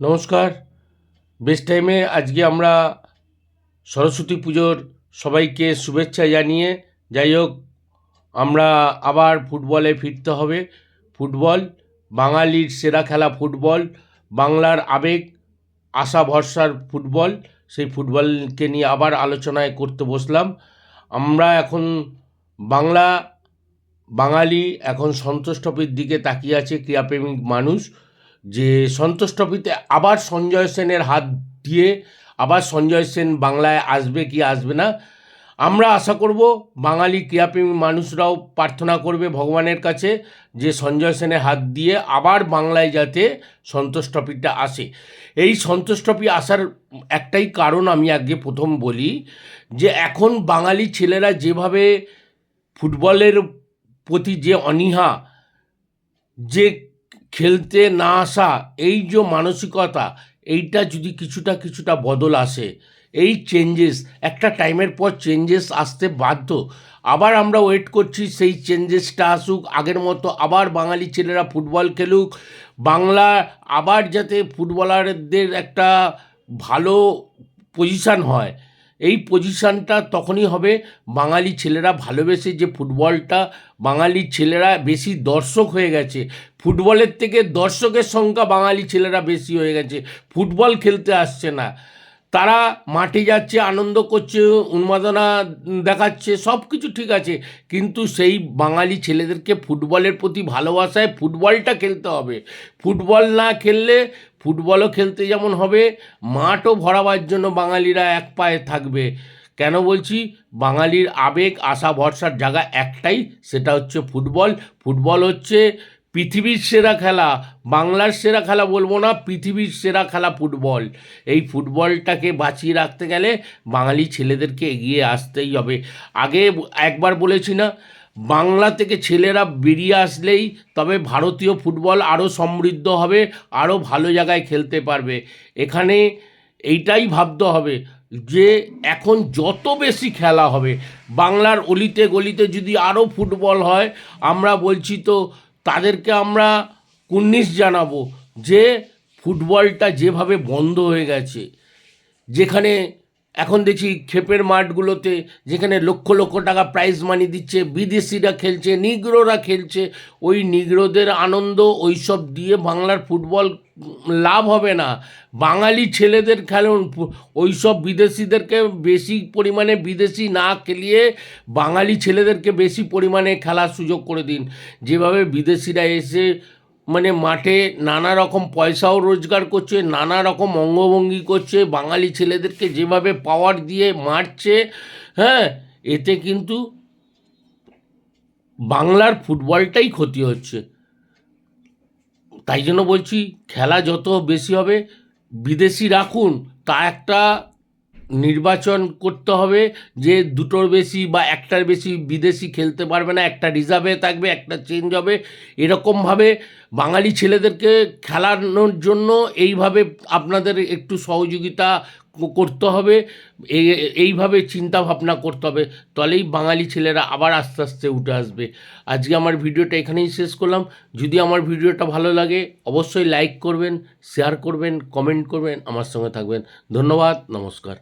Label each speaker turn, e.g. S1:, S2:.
S1: নমস্কার। বেস্ট টাইমে আজকে আমরা সরস্বতী পুজোর সবাইকে শুভেচ্ছা জানিয়ে, যাই হোক, আমরা আবার ফুটবলে ফিরতে হবে। ফুটবল, বাঙালির সেরা খেলা ফুটবল, বাংলার আবেগ, আশা, ভরসার ফুটবল, সেই ফুটবলকে নিয়ে আবার আলোচনায় করতে বসলাম। আমরা এখন বাংলা, বাঙালি এখন সন্তোষ দিকে তাকিয়ে আছে ক্রীড়াপ্রেমিক মানুষ। যে সন্তোষ ট্রফিতে আবার সঞ্জয় সেনের হাত দিয়ে আবার সঞ্জয় সেন বাংলায় আসবে কি আসবে না, আমরা আশা করব বাঙালি ক্রীড়াপ্রেমী মানুষরাও প্রার্থনা করবে ভগবানের কাছে যে সঞ্জয় সেনের হাত দিয়ে আবার বাংলায় যাতে সন্তোষ ট্রফিটা আসে। এই সন্তোষ ট্রফি আসার একটাই কারণ আমি আগে প্রথম বলি যে এখন বাঙালি ছেলেরা যেভাবে ফুটবলের প্রতি যে অনীহা, যে খেলতে না আসা, এই যে মানসিকতা, এইটা যদি কিছুটা কিছুটা বদল আসে, এই চেঞ্জেস একটা টাইমের পর চেঞ্জেস আসতে বাধ্য। আবার আমরা ওয়েট করছি, সেই চেঞ্জেসটা আসুক, আগের মতো আবার বাঙালি ছেলেরা ফুটবল খেলুক, বাংলা আবার যাতে ফুটবলারদের একটা ভালো পজিশান হয় এই পজিশানটা তখনই হবে। বাঙালি ছেলেরা ভালোবেসে যে ফুটবলটা, বাঙালি ছেলেরা বেশি দর্শক হয়ে গেছে। ফুটবলের থেকে দর্শকের সংখ্যা বাঙালি ছেলেরা বেশি হয়ে গেছে। ফুটবল খেলতে আসছে না। তারা মাঠে যাচ্ছে, আনন্দ করছে, উন্মাদনা দেখাচ্ছে সব কিছু ঠিক আছে। কিন্তু সেই বাঙালি ছেলেদেরকে ফুটবলের প্রতি ভালোবাসায় ফুটবলটা খেলতে হবে। ফুটবল না খেললে ফুটবলও খেলতে যেমন হবে, মাঠও ভরাবার জন্য বাঙালিরা এক পায়ে থাকবে। কেন বলছি? বাঙালির আবেগ, আশা, ভরসার জায়গা একটাই, সেটা হচ্ছে ফুটবল। ফুটবল হচ্ছে পৃথিবীর সেরা খেলা। বাংলার সেরা খেলা বলব না, পৃথিবীর সেরা খেলা ফুটবল। এই ফুটবলটাকে বাঁচিয়ে রাখতে গেলে বাঙালি ছেলেদেরকে এগিয়ে আসতেই হবে। আগে একবার বলেছি না বাংলা থেকে ছেলেরা বেরিয়ে আসলেই তবে ভারতীয় ফুটবল আরও সমৃদ্ধ হবে আরও ভালো জায়গায় খেলতে পারবে। এখানে এইটাই ভাবতে হবে যে এখন যত বেশি খেলা হবে, বাংলার অলিতে গলিতে যদি আরও ফুটবল হয়, আমরা বলছি তো তাদেরকে আমরা কুর্নিশ জানাব যে ফুটবলটা যেভাবে বন্ধ হয়ে গেছে, যেখানে এখন দেখছি ক্ষেপের মাঠগুলোতে যেখানে লক্ষ লক্ষ টাকা প্রাইজ মানি দিচ্ছে, বিদেশিরা খেলছে, নিগ্রোরা খেলছে, ওই নিগ্রোদের আনন্দ ওইসব দিয়ে বাংলার ফুটবল লাভ হবে না। বাঙালি ছেলেদের খেলুন ওই সব বিদেশিদেরকে বেশি পরিমাণে বিদেশি না খেলিয়ে বাঙালি ছেলেদেরকে বেশি পরিমাণে খেলার সুযোগ করে দিন। যেভাবে বিদেশিরা এসে মানে মাঠে নানা রকম পয়সাও রোজগার করছে, নানা রকম অঙ্গভঙ্গি করছে, বাঙালি ছেলেদেরকে যেভাবে পাওয়ার দিয়ে মারছে হ্যাঁ এতে কিন্তু বাংলার ফুটবলটাই ক্ষতি হচ্ছে। তাই জন্য বলছি, খেলা যত বেশি হবে, বিদেশি রাখুন, তা একটা নির্বাচন করতে হবে যে দুটোর বেশি বা একটার বেশি বিদেশি খেলতে পারবে না, একটা রিজার্ভে থাকবে, একটা চেঞ্জ হবে। এরকমভাবে বাঙালি ছেলেদেরকে খেলানোর জন্য এইভাবে আপনাদের একটু সহযোগিতা করতে হবে। এইভাবে চিন্তা ভাবনা করতে হবে। তাহলেই বাঙালি ছেলেরা আবার আস্তে আস্তে উঠে আসবে। আজকে আমার ভিডিওটা এখানেই শেষ করলাম। যদি আমার ভিডিওটা ভালো লাগে, অবশ্যই লাইক করবেন, শেয়ার করবেন, কমেন্ট করবেন, আমার সঙ্গে থাকবেন। ধন্যবাদ, নমস্কার।